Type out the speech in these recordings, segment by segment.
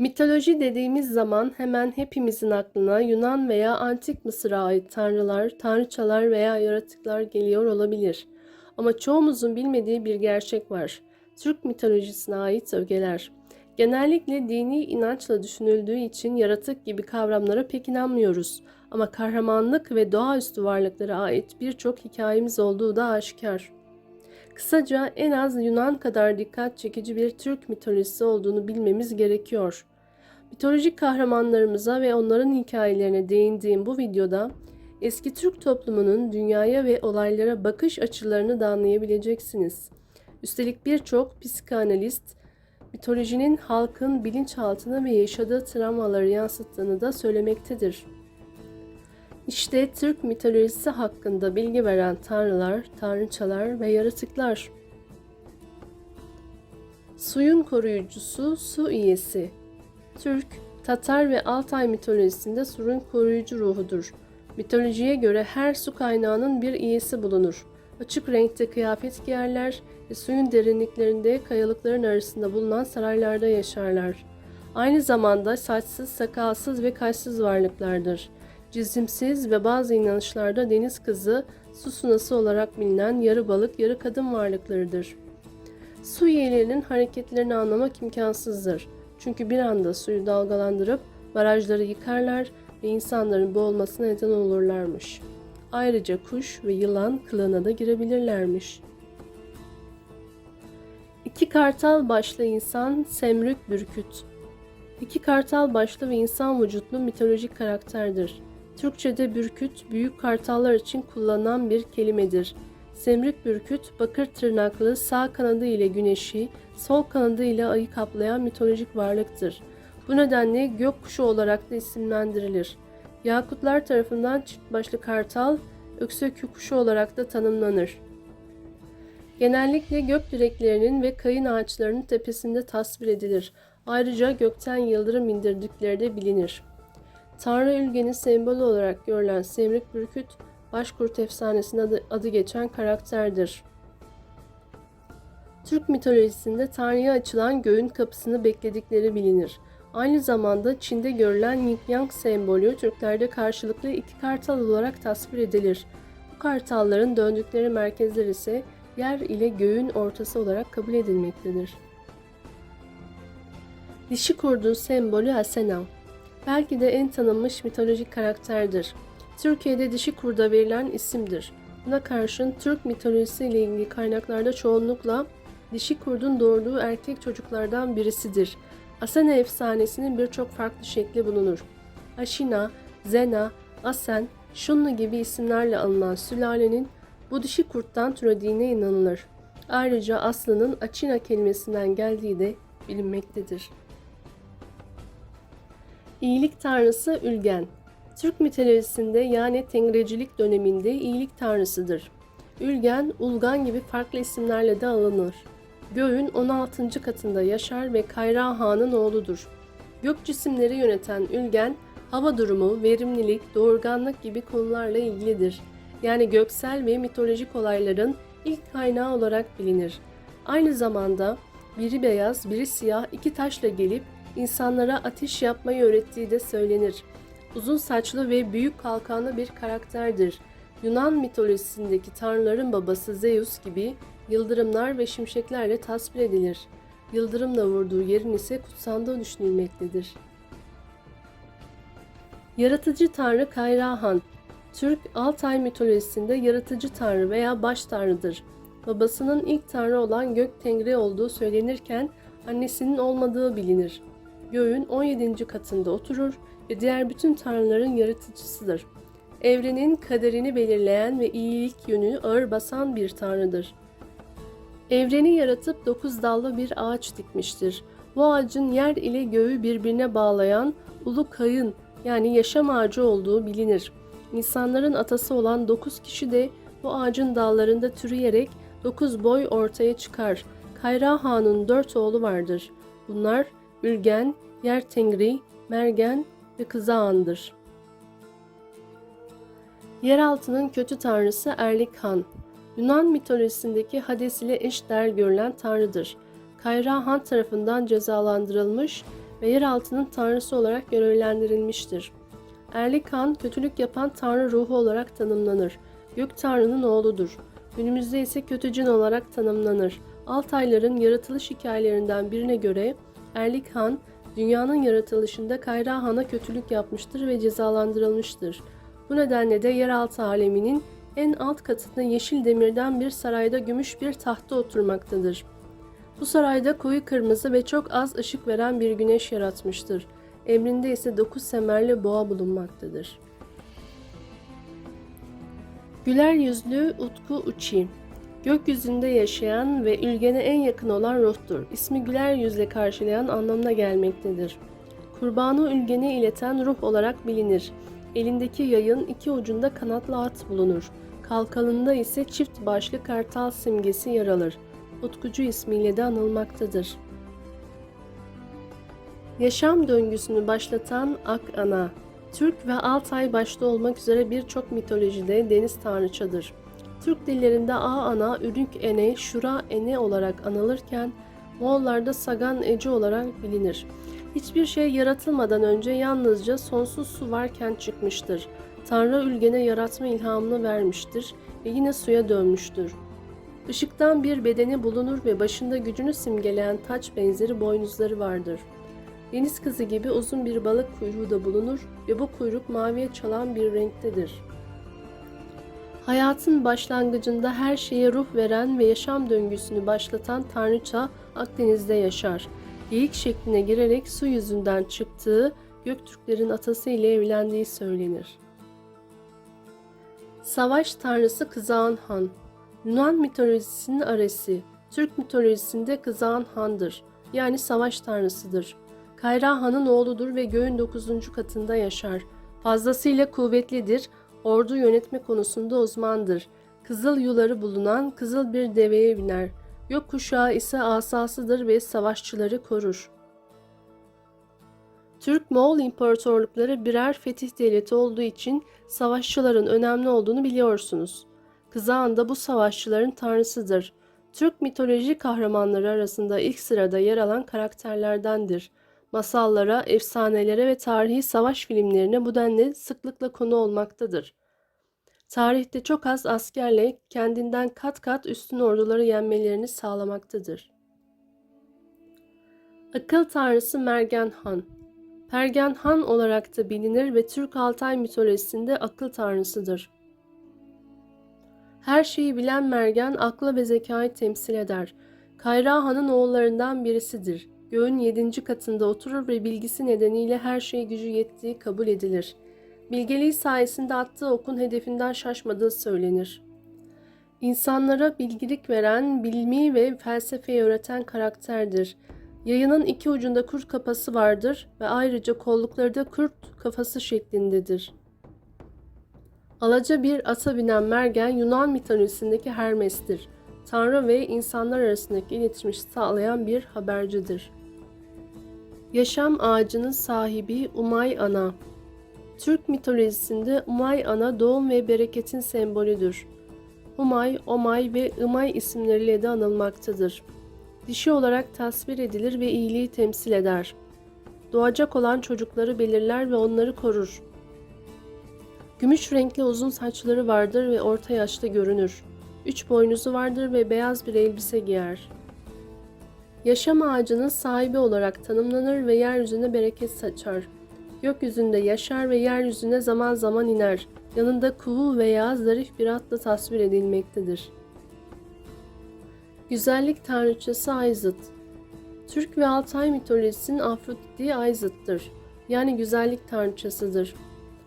Mitoloji dediğimiz zaman hemen hepimizin aklına Yunan veya Antik Mısır'a ait tanrılar, tanrıçalar veya yaratıklar geliyor olabilir. Ama çoğumuzun bilmediği bir gerçek var. Türk mitolojisine ait ögeler. Genellikle dini inançla düşünüldüğü için yaratık gibi kavramlara pek inanmıyoruz. Ama kahramanlık ve doğaüstü varlıklara ait birçok hikayemiz olduğu da aşikar. Kısaca en az Yunan kadar dikkat çekici bir Türk mitolojisi olduğunu bilmemiz gerekiyor. Mitolojik kahramanlarımıza ve onların hikayelerine değindiğim bu videoda eski Türk toplumunun dünyaya ve olaylara bakış açılarını da anlayabileceksiniz. Üstelik birçok psikanalist mitolojinin halkın bilinçaltına ve yaşadığı travmaları yansıttığını da söylemektedir. İşte Türk mitolojisi hakkında bilgi veren tanrılar, tanrıçalar ve yaratıklar. Suyun koruyucusu, su iyesi. Türk, Tatar ve Altay mitolojisinde suyun koruyucu ruhudur. Mitolojiye göre her su kaynağının bir iyesi bulunur. Açık renkte kıyafet giyerler ve suyun derinliklerinde kayalıkların arasında bulunan saraylarda yaşarlar. Aynı zamanda saçsız, sakalsız ve kaşsız varlıklardır. Cisimsiz ve bazı inanışlarda deniz kızı, su sunası olarak bilinen yarı balık, yarı kadın varlıklarıdır. Su üyelerinin hareketlerini anlamak imkansızdır. Çünkü bir anda suyu dalgalandırıp barajları yıkarlar ve insanların boğulmasına neden olurlarmış. Ayrıca kuş ve yılan kılığına da girebilirlermiş. İki kartal başlı insan Semrük Bürküt İki kartal başlı ve insan vücutlu mitolojik karakterdir. Türkçe'de bürküt, büyük kartallar için kullanılan bir kelimedir. Semrük bürküt, bakır tırnaklı sağ kanadı ile güneşi, sol kanadı ile ayı kaplayan mitolojik varlıktır. Bu nedenle gökkuşu olarak da isimlendirilir. Yakutlar tarafından çift başlı kartal, öksök kuşu olarak da tanımlanır. Genellikle gök direklerinin ve kayın ağaçlarının tepesinde tasvir edilir. Ayrıca gökten yıldırım indirdikleri de bilinir. Tanrı Ülge'nin sembolü olarak görülen Semrik Bürküt, Başkurt efsanesinde adı, adı geçen karakterdir. Türk mitolojisinde Tanrı'ya açılan göğün kapısını bekledikleri bilinir. Aynı zamanda Çin'de görülen Yin Yang sembolü Türklerde karşılıklı iki kartal olarak tasvir edilir. Bu kartalların döndükleri merkezler ise yer ile göğün ortası olarak kabul edilmektedir. Dişi kurdun sembolü Asena. Belki de en tanınmış mitolojik karakterdir. Türkiye'de dişi kurda verilen isimdir. Buna karşın Türk mitolojisi ile ilgili kaynaklarda çoğunlukla dişi kurdun doğurduğu erkek çocuklardan birisidir. Asena efsanesinin birçok farklı şekli bulunur. Aşina, Zena, Asen, Şunlu gibi isimlerle anılan sülalenin bu dişi kurttan türediğine inanılır. Ayrıca aslının Açina kelimesinden geldiği de bilinmektedir. İyilik tanrısı Ülgen. Türk mitolojisinde yani Tengrecilik döneminde iyilik tanrısıdır. Ülgen, Ulgan gibi farklı isimlerle de alınır. Göğün 16. katında yaşar ve Kayra Han'ın oğludur. Gök cisimleri yöneten Ülgen, hava durumu, verimlilik, doğurganlık gibi konularla ilgilidir. Yani göksel ve mitolojik olayların ilk kaynağı olarak bilinir. Aynı zamanda biri beyaz, biri siyah iki taşla gelip insanlara ateş yapmayı öğrettiği de söylenir. Uzun saçlı ve büyük kalkanlı bir karakterdir. Yunan mitolojisindeki tanrıların babası Zeus gibi yıldırımlar ve şimşeklerle tasvir edilir. Yıldırımla vurduğu yerin ise kutsandığı düşünülmektedir. Yaratıcı tanrı Kayrahan, Türk Altay mitolojisinde yaratıcı tanrı veya baş tanrıdır. Babasının ilk tanrı olan Gök Tengri olduğu söylenirken annesinin olmadığı bilinir. Göğün 17. katında oturur ve diğer bütün tanrıların yaratıcısıdır. Evrenin kaderini belirleyen ve iyilik yönü ağır basan bir tanrıdır. Evreni yaratıp dokuz dallı bir ağaç dikmiştir. Bu ağacın yer ile göğü birbirine bağlayan ulu kayın yani yaşam ağacı olduğu bilinir. İnsanların atası olan dokuz kişi de bu ağacın dallarında türüyerek dokuz boy ortaya çıkar. Kayra Han'ın dört oğlu vardır. Bunlar Ülgen, Yer Tengri, Mergen ve Kızağan'dır. Yeraltının kötü tanrısı Erlik Han. Yunan mitolojisindeki Hades ile eşdeğer görülen tanrıdır. Kayra Han tarafından cezalandırılmış ve yeraltının tanrısı olarak görevlendirilmiştir. Erlik Han, kötülük yapan tanrı ruhu olarak tanımlanır. Gök tanrının oğludur. Günümüzde ise kötü cin olarak tanımlanır. Altayların yaratılış hikayelerinden birine göre Erlik Han, dünyanın yaratılışında Kayra Han'a kötülük yapmıştır ve cezalandırılmıştır. Bu nedenle de yeraltı aleminin en alt katında yeşil demirden bir sarayda gümüş bir tahta oturmaktadır. Bu sarayda koyu kırmızı ve çok az ışık veren bir güneş yaratmıştır. Emrinde ise dokuz semerli boğa bulunmaktadır. Güler yüzlü Utku Uçi Gökyüzünde yaşayan ve ülgene en yakın olan ruhtur. İsmi güler yüzle karşılayan anlamına gelmektedir. Kurbanı ülgene ileten ruh olarak bilinir. Elindeki yayın iki ucunda kanatlı at bulunur. Kalkalında ise çift başlı kartal simgesi yer alır. Utkucu ismiyle de anılmaktadır. Yaşam döngüsünü başlatan Ak Ana, Türk ve Altay başta olmak üzere birçok mitolojide deniz tanrıçadır. Türk dillerinde A Ana, Ürük Ene, Şura Ene olarak anılırken Moğollarda Sagan Ece olarak bilinir. Hiçbir şey yaratılmadan önce yalnızca sonsuz su varken çıkmıştır. Tanrı ülgene yaratma ilhamını vermiştir ve yine suya dönmüştür. Işıktan bir bedeni bulunur ve başında gücünü simgeleyen taç benzeri boynuzları vardır. Deniz kızı gibi uzun bir balık kuyruğu da bulunur ve bu kuyruk maviye çalan bir renktedir. Hayatın başlangıcında her şeye ruh veren ve yaşam döngüsünü başlatan Tanrıça Akdeniz'de yaşar. Geyik şekline girerek su yüzünden çıktığı, Göktürklerin atası ile evlendiği söylenir. Savaş tanrısı Kızağan Han Yunan mitolojisinin aresi, Türk mitolojisinde Kızağan Han'dır. Yani savaş tanrısıdır. Kayra Han'ın oğludur ve göğün dokuzuncu katında yaşar. Fazlasıyla kuvvetlidir, ordu yönetme konusunda uzmandır. Kızıl yuları bulunan kızıl bir deveye biner. Yok kuşağı ise asasıdır ve savaşçıları korur. Türk-Moğol imparatorlukları birer fetih devleti olduğu için savaşçıların önemli olduğunu biliyorsunuz. Kızağan da bu savaşçıların tanrısıdır. Türk mitoloji kahramanları arasında ilk sırada yer alan karakterlerdendir. Masallara, efsanelere ve tarihi savaş filmlerine bu denli sıklıkla konu olmaktadır. Tarihte çok az askerle kendinden kat kat üstün orduları yenmelerini sağlamaktadır. Akıl tanrısı Mergen Han Pergen Han olarak da bilinir ve Türk Altay mitolojisinde akıl tanrısıdır. Her şeyi bilen Mergen aklı ve zekayı temsil eder. Kayra Han'ın oğullarından birisidir. Göğün yedinci katında oturur ve bilgisi nedeniyle her şeye gücü yettiği kabul edilir. Bilgeliği sayesinde attığı okun hedefinden şaşmadığı söylenir. İnsanlara bilgilik veren, bilmi ve felsefeyi öğreten karakterdir. Yayının iki ucunda kurt kafası vardır ve ayrıca kollukları da kurt kafası şeklindedir. Alaca bir ata binen Mergen Yunan mitolojisindeki Hermes'tir. Tanrı ve insanlar arasındaki iletişimi sağlayan bir habercidir. Yaşam ağacının sahibi Umay Ana Türk mitolojisinde Umay Ana doğum ve bereketin sembolüdür. Umay, Omay ve Imay isimleriyle de anılmaktadır. Dişi olarak tasvir edilir ve iyiliği temsil eder. Doğacak olan çocukları belirler ve onları korur. Gümüş renkli uzun saçları vardır ve orta yaşta görünür. Üç boynuzu vardır ve beyaz bir elbise giyer. Yaşam ağacının sahibi olarak tanımlanır ve yeryüzüne bereket saçar. Gökyüzünde yaşar ve yeryüzüne zaman zaman iner. Yanında kuğu veya zarif bir atla tasvir edilmektedir. Güzellik tanrıçası Ayzıt Türk ve Altay mitolojisinin Afroditi Ayzıt'tır. Yani güzellik tanrıçasıdır.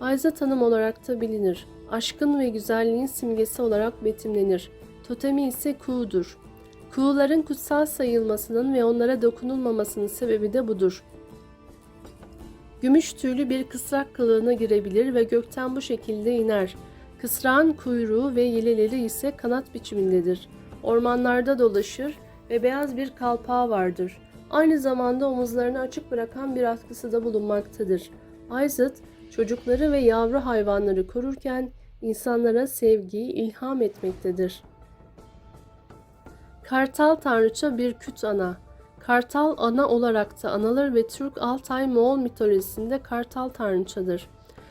Ayza tanım olarak da bilinir. Aşkın ve güzelliğin simgesi olarak betimlenir. Totemi ise kuğudur. Kuğuların kutsal sayılmasının ve onlara dokunulmamasının sebebi de budur. Gümüş tüylü bir kısrak kılığına girebilir ve gökten bu şekilde iner. Kısrağın kuyruğu ve yeleleri ise kanat biçimindedir. Ormanlarda dolaşır ve beyaz bir kalpağı vardır. Aynı zamanda omuzlarını açık bırakan bir atkısı da bulunmaktadır. Ayzıt, çocukları ve yavru hayvanları korurken insanlara sevgiyi ilham etmektedir. Kartal tanrıça bir küt ana. Kartal ana olarak da anılır ve Türk Altay Moğol mitolojisinde kartal tanrıçadır.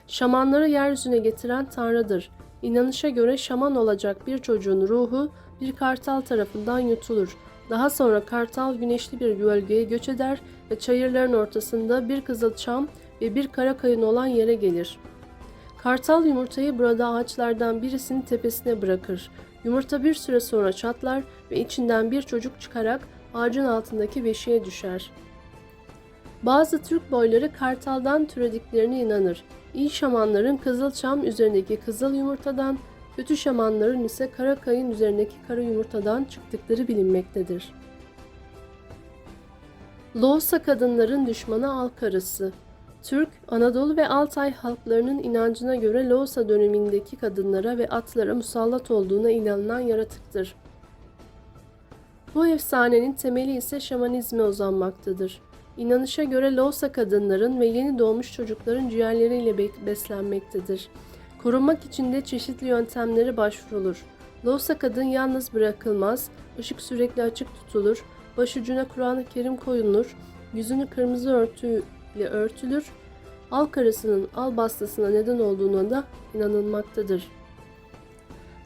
Şamanları yeryüzüne getiren tanrıdır. İnanışa göre şaman olacak bir çocuğun ruhu bir kartal tarafından yutulur. Daha sonra kartal güneşli bir gölgeye göç eder ve çayırların ortasında bir kızılçam ve bir kara kayın olan yere gelir. Kartal yumurtayı burada ağaçlardan birisinin tepesine bırakır. Yumurta bir süre sonra çatlar ve içinden bir çocuk çıkarak ağacın altındaki beşiğe düşer. Bazı Türk boyları kartaldan türediklerine inanır. İyi şamanların kızılçam üzerindeki kızıl yumurtadan, kötü şamanların ise kara kayın üzerindeki kara yumurtadan çıktıkları bilinmektedir. Loğusa kadınların düşmanı al karısı. Türk, Anadolu ve Altay halklarının inancına göre Loğusa dönemindeki kadınlara ve atlara musallat olduğuna inanılan yaratıktır. Bu efsanenin temeli ise şamanizme uzanmaktadır. İnanışa göre Loğusa kadınların ve yeni doğmuş çocukların ciğerleriyle be- beslenmektedir. Korunmak için de çeşitli yöntemlere başvurulur. Loğusa kadın yalnız bırakılmaz, ışık sürekli açık tutulur, başucuna Kur'an-ı Kerim koyulur, yüzünü kırmızı örtüyle örtülür, al karısının al bastısına neden olduğuna da inanılmaktadır.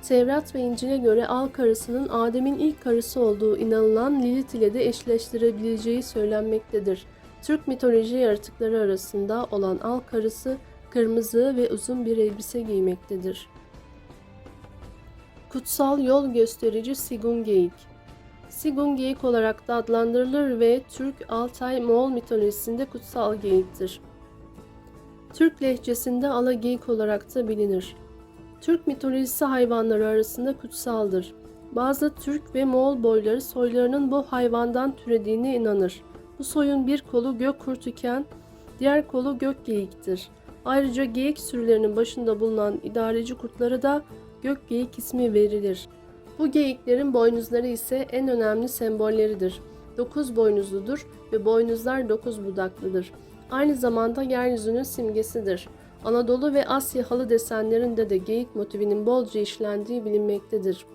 Tevrat ve İncil'e göre Al karısının Adem'in ilk karısı olduğu inanılan Lilith ile de eşleştirebileceği söylenmektedir. Türk mitoloji yaratıkları arasında olan Al karısı kırmızı ve uzun bir elbise giymektedir. Kutsal yol gösterici Sigun Geyik Sigun Geyik olarak da adlandırılır ve Türk, Altay, Moğol mitolojisinde kutsal geyiktir. Türk lehçesinde ala geyik olarak da bilinir. Türk mitolojisi hayvanları arasında kutsaldır. Bazı Türk ve Moğol boyları soylarının bu hayvandan türediğine inanır. Bu soyun bir kolu gök kurt iken diğer kolu gök geyiktir. Ayrıca geyik sürülerinin başında bulunan idareci kurtlara da gök geyik ismi verilir. Bu geyiklerin boynuzları ise en önemli sembolleridir. Dokuz boynuzludur ve boynuzlar dokuz budaklıdır. Aynı zamanda yeryüzünün simgesidir. Anadolu ve Asya halı desenlerinde de geyik motivinin bolca işlendiği bilinmektedir.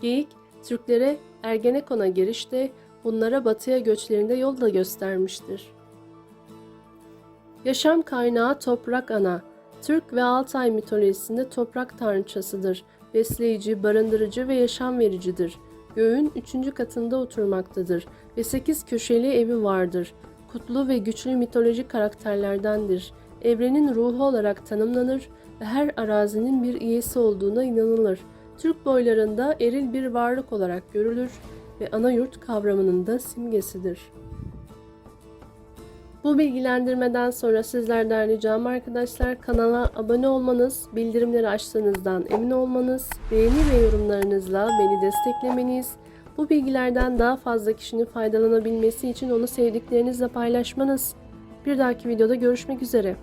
Geyik, Türklere Ergenekon'a girişte, bunlara batıya göçlerinde yol da göstermiştir. Yaşam kaynağı toprak ana. Türk ve Altay mitolojisinde toprak tanrıçasıdır. Besleyici, barındırıcı ve yaşam vericidir. Göğün üçüncü katında oturmaktadır ve sekiz köşeli evi vardır. Kutlu ve güçlü mitolojik karakterlerdendir evrenin ruhu olarak tanımlanır ve her arazinin bir üyesi olduğuna inanılır. Türk boylarında eril bir varlık olarak görülür ve ana yurt kavramının da simgesidir. Bu bilgilendirmeden sonra sizlerden ricam arkadaşlar kanala abone olmanız, bildirimleri açtığınızdan emin olmanız, beğeni ve yorumlarınızla beni desteklemeniz, bu bilgilerden daha fazla kişinin faydalanabilmesi için onu sevdiklerinizle paylaşmanız. Bir dahaki videoda görüşmek üzere.